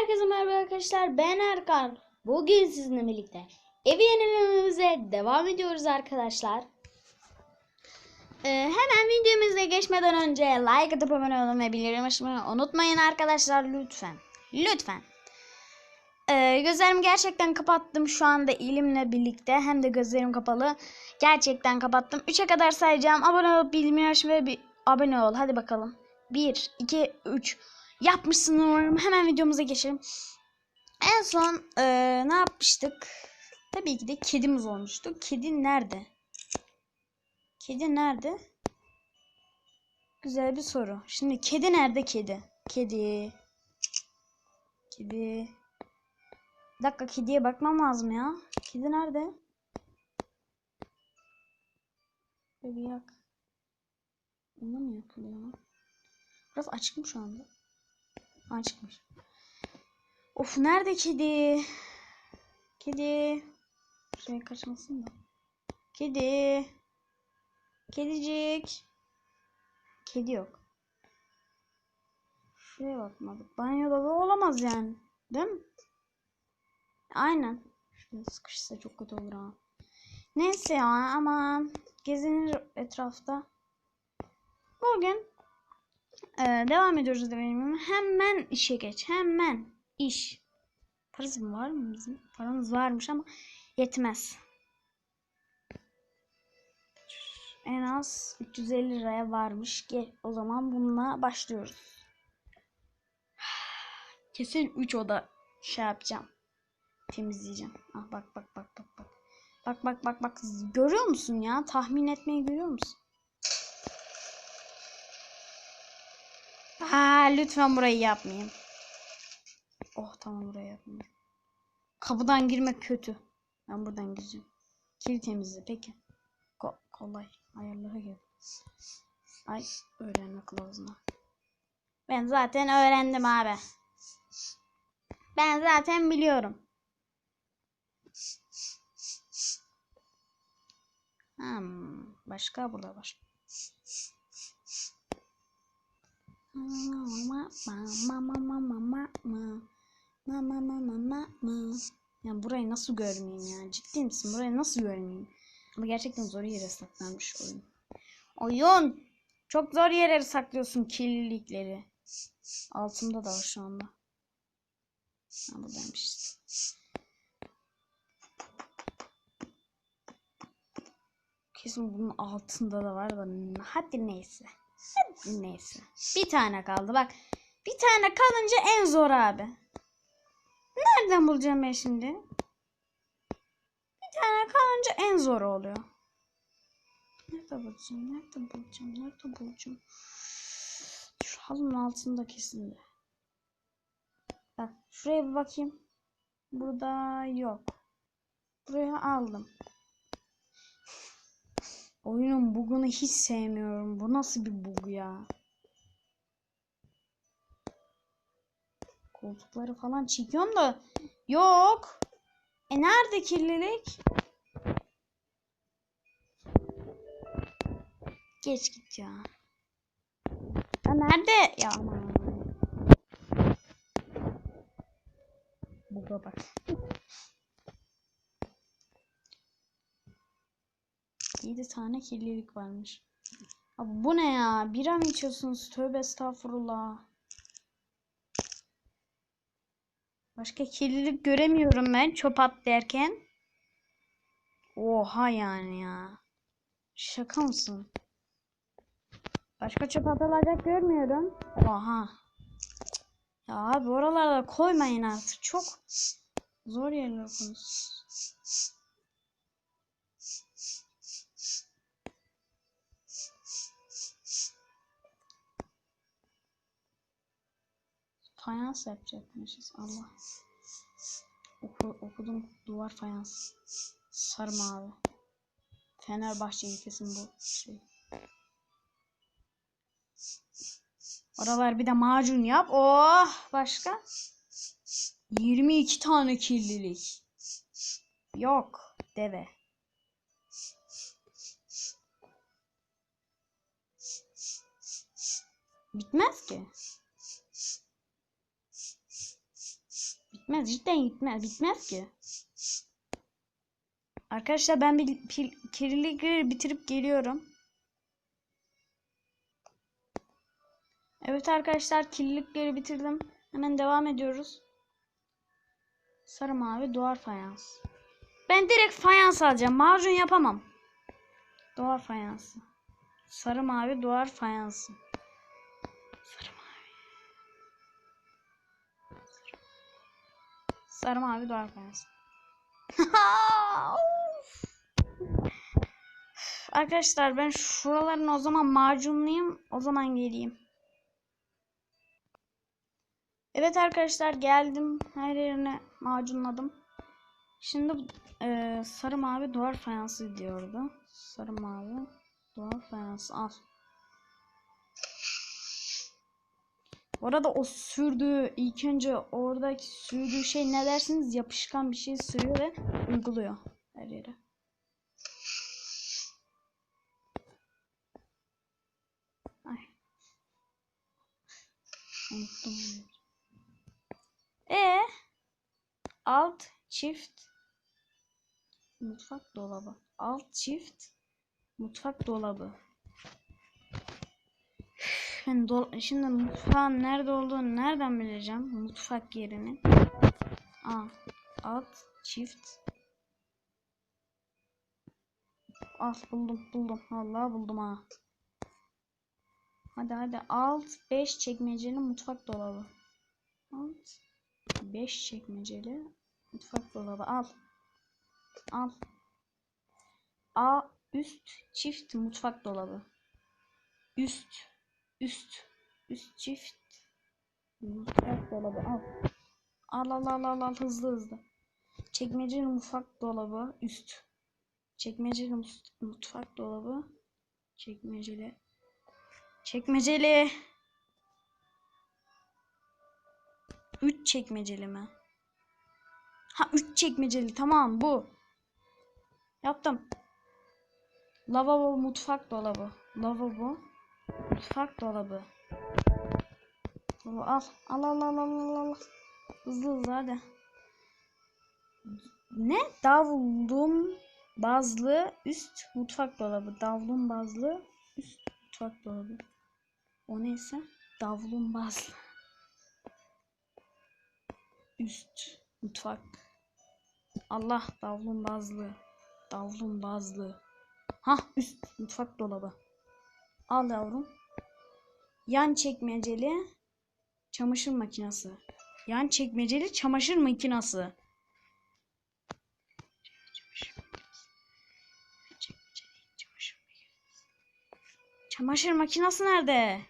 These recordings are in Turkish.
Herkese merhaba arkadaşlar. Ben Erkan. Bugün sizinle birlikte evi yenilememize devam ediyoruz arkadaşlar. Ee, hemen videomuza geçmeden önce like atıp abone olun ve bildirim açmayı unutmayın arkadaşlar lütfen. Lütfen. Ee, gözlerimi gerçekten kapattım şu anda elimle birlikte hem de gözlerim kapalı. Gerçekten kapattım. 3'e kadar sayacağım. Abone olup bildirim açmayı bir abone ol. Hadi bakalım. 1, 2, 3. Yapmışsın umarım. Hemen videomuza geçelim. En son eee, ne yapmıştık? Tabii ki de kedimiz olmuştu. Kedi nerede? Kedi nerede? Güzel bir soru. Şimdi kedi nerede kedi? Kedi. Kedi. Bir dakika kediye bakmam lazım ya. Kedi nerede? Böyle bir yak. Onunla mı yapılıyor? Biraz açık mı şu anda? Açıkmış. Of nerede kedi? Kedi. Şey kaçmasın da. Kedi. Kedicik. Kedi yok. Şuraya bakmadık. Banyoda da olamaz yani. Değil mi? Aynen. Şuraya sıkışsa çok kötü olur ha. Neyse ya ama gezinir etrafta. Bugün ee, devam ediyoruz benim. Hemen işe geç. Hemen iş. Parası mı var mı bizim? Paramız varmış ama yetmez. En az 350 liraya varmış. Gel, o zaman bununla başlıyoruz. Kesin 3 oda şey yapacağım. Temizleyeceğim. Ah bak bak bak bak bak. Bak bak bak bak. Görüyor musun ya? Tahmin etmeyi görüyor musun? Ha lütfen burayı yapmayayım. Oh tamam burayı yapmayayım. Kapıdan girmek kötü. Ben buradan gireceğim. Kir temizle peki. Ko kolay. Ayarlara gel. Ay öğrenme kılavuzuna. Ben zaten öğrendim abi. Ben zaten biliyorum. Hmm, başka burada var. Ya burayı nasıl görmeyeyim ya? Ciddi misin? Burayı nasıl görmeyeyim? Ama gerçekten zor yere saklanmış oyun. Oyun! Çok zor yere saklıyorsun kirlilikleri. Altımda da var şu anda. Ha buradaymış işte. Kesin bunun altında da var da hadi neyse. Neyse. Bir tane kaldı bak. Bir tane kalınca en zor abi. Nereden bulacağım ben şimdi? Bir tane kalınca en zor oluyor. Nerede bulacağım? Nerede bulacağım? Nerede bulacağım? Şu halının altında kesin de. Bak şuraya bir bakayım. Burada yok. Buraya aldım. Oyunun bugunu hiç sevmiyorum. Bu nasıl bir bug ya? Koltukları falan çekiyorum da yok. E nerede kirlilik? Geç git ya. Ya nerede? Ya aman. Buga bak. Yedi tane kirlilik varmış. Abi bu ne ya? Bira mı içiyorsunuz? Tövbe estağfurullah. Başka kirlilik göremiyorum ben çöp at derken. Oha yani ya. Şaka mısın? Başka çöp atılacak görmüyorum. Oha. Ya abi oralarda koymayın artık. Çok zor yerler konusu. Fayans yapacakmışız. Allah. Oku, okudum. Duvar fayans. Sarı mavi. Fenerbahçe kesin bu şey. Oralar bir de macun yap. Oh başka? 22 tane kirlilik. Yok deve. Bitmez ki. Gitmez cidden gitmez. Bitmez ki. Arkadaşlar ben bir kirlilikleri bitirip geliyorum. Evet arkadaşlar kirlilikleri bitirdim. Hemen devam ediyoruz. Sarı mavi duvar fayans. Ben direkt fayans alacağım. Macun yapamam. Duvar fayansı. Sarı mavi duvar fayansı. Sarı mavi duvar fayansı. Of. Arkadaşlar ben şuralarını o zaman macunlayayım. O zaman geleyim. Evet arkadaşlar geldim. Her yerine macunladım. Şimdi e, sarı mavi duvar fayansı diyordu. Sarı mavi duvar fayansı al. Bu arada o sürdüğü ilk önce oradaki sürdüğü şey ne dersiniz yapışkan bir şey sürüyor ve uyguluyor her yere. Ay. Unuttum. E alt çift mutfak dolabı. Alt çift mutfak dolabı. Do şimdi mutfağın nerede olduğunu nereden bileceğim? Mutfak yerini. A alt çift Al buldum buldum. Allah buldum ha. Hadi hadi alt 5 çekmeceli mutfak dolabı. Alt 5 çekmeceli mutfak dolabı al. Al. A üst çift mutfak dolabı. Üst üst üst çift mutfak dolabı al. Al al al al, al hızlı hızlı. Çekmeceli mutfak dolabı üst. Çekmeceli mutfak dolabı çekmeceli. Çekmeceli. 3 çekmeceli mi? Ha 3 çekmeceli tamam bu. Yaptım. Lavabo mutfak dolabı. Lavabo mutfak dolabı. Baba al. Al al al al al. Hızlı hızlı hadi. Ne? Davlum bazlı üst mutfak dolabı. Davlum bazlı üst mutfak dolabı. O neyse. Davlum bazlı. Üst mutfak. Allah davlum bazlı. Davlum bazlı. Ha üst mutfak dolabı. Al yavrum. Yan çekmeceli çamaşır makinesi. Yan çekmeceli çamaşır makinesi. Çamaşır makinesi nerede?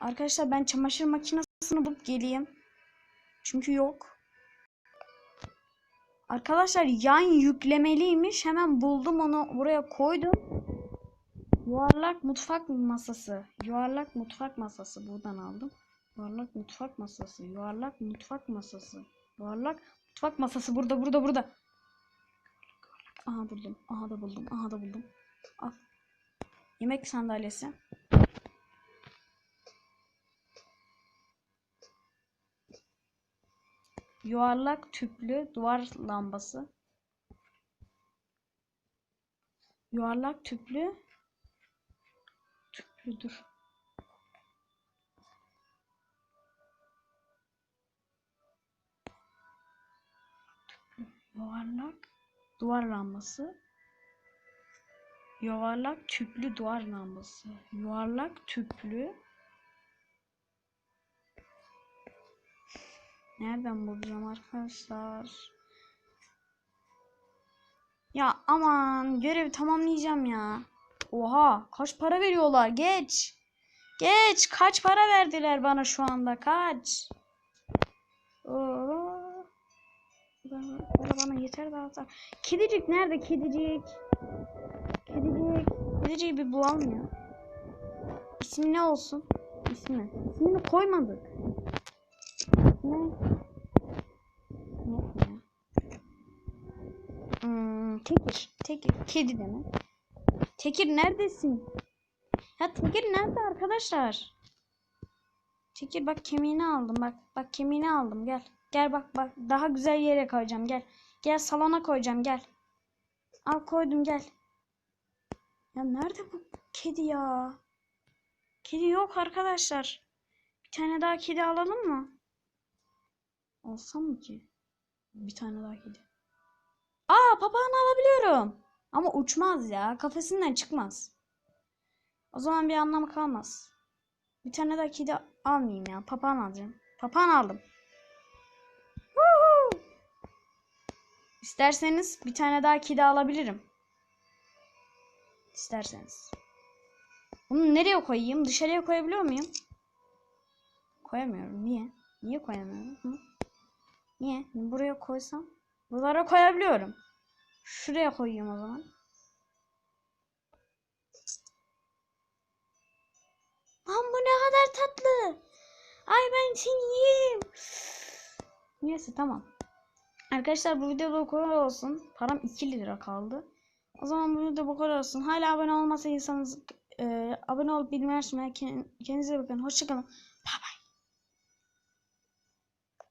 Arkadaşlar ben çamaşır makinesini bulup geleyim. Çünkü yok. Arkadaşlar yan yüklemeliymiş. Hemen buldum onu buraya koydum. Yuvarlak mutfak masası. Yuvarlak mutfak masası buradan aldım. Yuvarlak mutfak masası. Yuvarlak mutfak masası. Yuvarlak mutfak masası burada burada burada. Aha buldum. Aha da buldum. Aha da buldum. Al. Yemek sandalyesi. Yuvarlak tüplü duvar lambası. Yuvarlak tüplü tüplü dur. Tüplü, yuvarlak duvar lambası. Yuvarlak tüplü duvar lambası. Yuvarlak tüplü Nereden bulacağım arkadaşlar? Ya aman görevi tamamlayacağım ya. Oha kaç para veriyorlar geç. Geç kaç para verdiler bana şu anda kaç. Oo. Bana yeter daha da. Kedicik nerede kedicik? Kedicik. Kediciyi bir bulalım ya. İsmi ne olsun? İsmi. İsmini koymadık. Ne? Ne? Hmm, tekir. Tekir. Kedi demek. Tekir neredesin? Ya Tekir nerede arkadaşlar? Tekir bak kemiğini aldım bak. Bak kemiğini aldım gel. Gel bak bak daha güzel yere koyacağım gel. Gel salona koyacağım gel. Al koydum gel. Ya nerede bu kedi ya? Kedi yok arkadaşlar. Bir tane daha kedi alalım mı? Alsam mı ki? Bir tane daha kedi. Aa papağanı alabiliyorum. Ama uçmaz ya. Kafesinden çıkmaz. O zaman bir anlamı kalmaz. Bir tane daha kedi almayayım ya. Papağan alacağım. Papağan aldım. Woohoo! İsterseniz bir tane daha kedi alabilirim. İsterseniz. Bunu nereye koyayım? Dışarıya koyabiliyor muyum? Koyamıyorum. Niye? Niye koyamıyorum? Hı? Niye? Buraya koysam? Buralara koyabiliyorum. Şuraya koyayım o zaman. Lan bu ne kadar tatlı. Ay ben seni yiyeyim. Neyse tamam. Arkadaşlar bu videoda bu kadar olsun. Param 2 lira kaldı. O zaman bu videoda bu kadar olsun. Hala abone olmadıysanız e, abone olup bilmeyi açmayı. Kendinize bakın. Hoşçakalın. Bye bye.